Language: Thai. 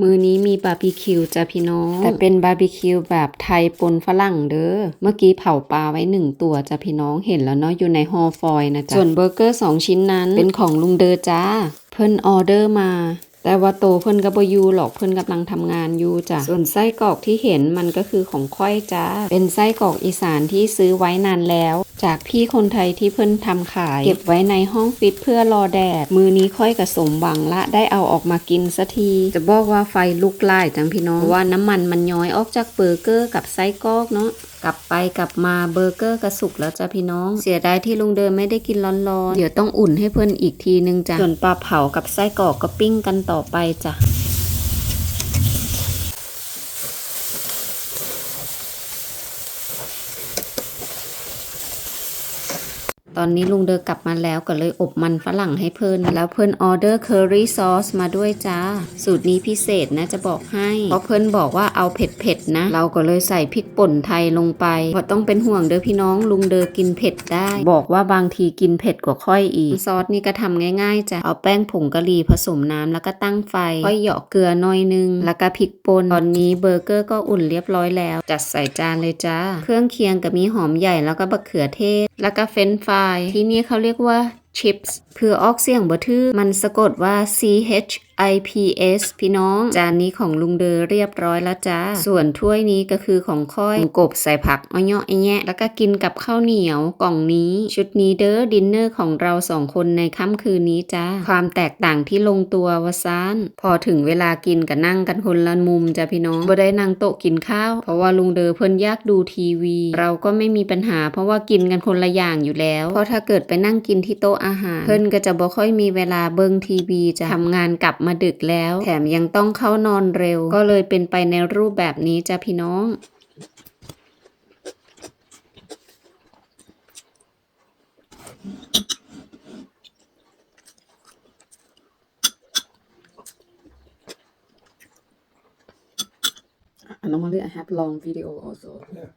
มือนี้มีบาร์บีคิวจ้ะพี่น้อง แต่เป็นบาร์บีคิวแบบไทยปนฝรั่งเด้อ เมื่อกี้เผาปลาไว้หนึ่งตัวจ้ะพี่น้องเห็นแล้วเนาะอยู่ในห่อฟอยล์นะจ๊ะ ส่วนเบอร์เกอร์สองชิ้นนั้น เป็นของลุงเดอจ้า เพิ่นออเดอร์มา แต่ว่าโตเพิ่นก็บ่อยู่หรอกเพิ่นกำลังทำงานอยู่จ้ะ ส่วนไส้กรอกที่เห็นมันก็คือของค่อยจ้า เป็นไส้กรอกอีสานที่ซื้อไว้นานแล้ว จากพี่คนไทยที่เพิ่นทำขาย เก็บไว้ในห้องฟิตเพื่อรอแดด มือนี้ค่อยกระสมหวังละได้เอาออกมากินสักที จะบอกว่าไฟลุกไล่จังพี่น้องเพราะว่าน้ำมันมันย้อยออกจากเบอร์เกอร์กับไส้กรอกเนาะกลับไปกลับมาเบอร์เกอร์กระสุกแล้วจ้ะพี่น้อง เสียดายที่ลุงเดิมไม่ได้กินร้อนๆ เดี๋ยวต้องอุ่นให้เพิ่นอีกทีนึงจ้ะส่วนปลาเผากับไส้กรอกก็ปิ้งกันต่อไปจ้ะ ตอนนี้ลุงเดอกลับมาแล้วก็เลยอบมันฝรั่งให้เพิ่นแล้วเพิ่นออเดอร์เคอรี่ซอสมาด้วยจ้า สูตรนี้พิเศษนะจะบอกให้ เพราะเพิ่นบอกว่าเอาเผ็ดๆนะ เราก็เลยใส่พริกป่นไทยลงไปเพราะต้องเป็นห่วงเด้อพี่น้องลุงเดอกินเผ็ดได้ บอกว่าบางทีกินเผ็ดกว่าค่อยอีก ซอสนี่ก็ทำง่ายๆจ้ะเอาแป้งผงกะหรี่ผสมน้ำแล้วก็ตั้งไฟค่อยเหยาะเกลือหน่อยนึงแล้วก็พริกป่นตอนนี้เบอร์เกอร์ก็อุ่นเรียบร้อยแล้ว จัดใส่จานเลยจ้า เครื่องเคียงก็มีหอมใหญ่แล้วก็บะเขือเทศ แล้วก็เฟรนฟราย ที่นี่เขาเรียกว่า ชิปส์เพื่อออกเสียงบ่ทื่อมันสะกดว่า C H I P S พี่น้อง จานนี้ของลุงเดอเรียบร้อยแล้วจ้า ส่วนถ้วยนี้ก็คือของค่อยกบใส่ผักอ้อยๆไอแยะแล้วก็กินกับข้าวเหนียวกล่องนี้ ชุดนี้เดอดินเนอร์ของเราสองคนในค่ำคืนนี้จ้า ความแตกต่างที่ลงตัววะซาน พอถึงเวลากินก็นั่งกันคนละมุมจ้ะพี่น้องบ่ได้นั่งโต๊ะกินข้าว เพราะว่าลุงเดอเพิ่นยากดูทีวี เราก็ไม่มีปัญหา เพราะว่ากินกันคนละอย่างอยู่แล้ว เพราะถ้าเกิดไปนั่งกินที่โต๊ะอาหาร เพิ่นก็จะบ่ค่อยมีเวลาเบิ่งทีวีจะทำงานกลับมาดึกแล้ว แถมยังต้องเข้านอนเร็ว ก็เลยเป็นไปในรูปแบบนี้จ้ะพี่น้อง And normally I have long video also. Yeah.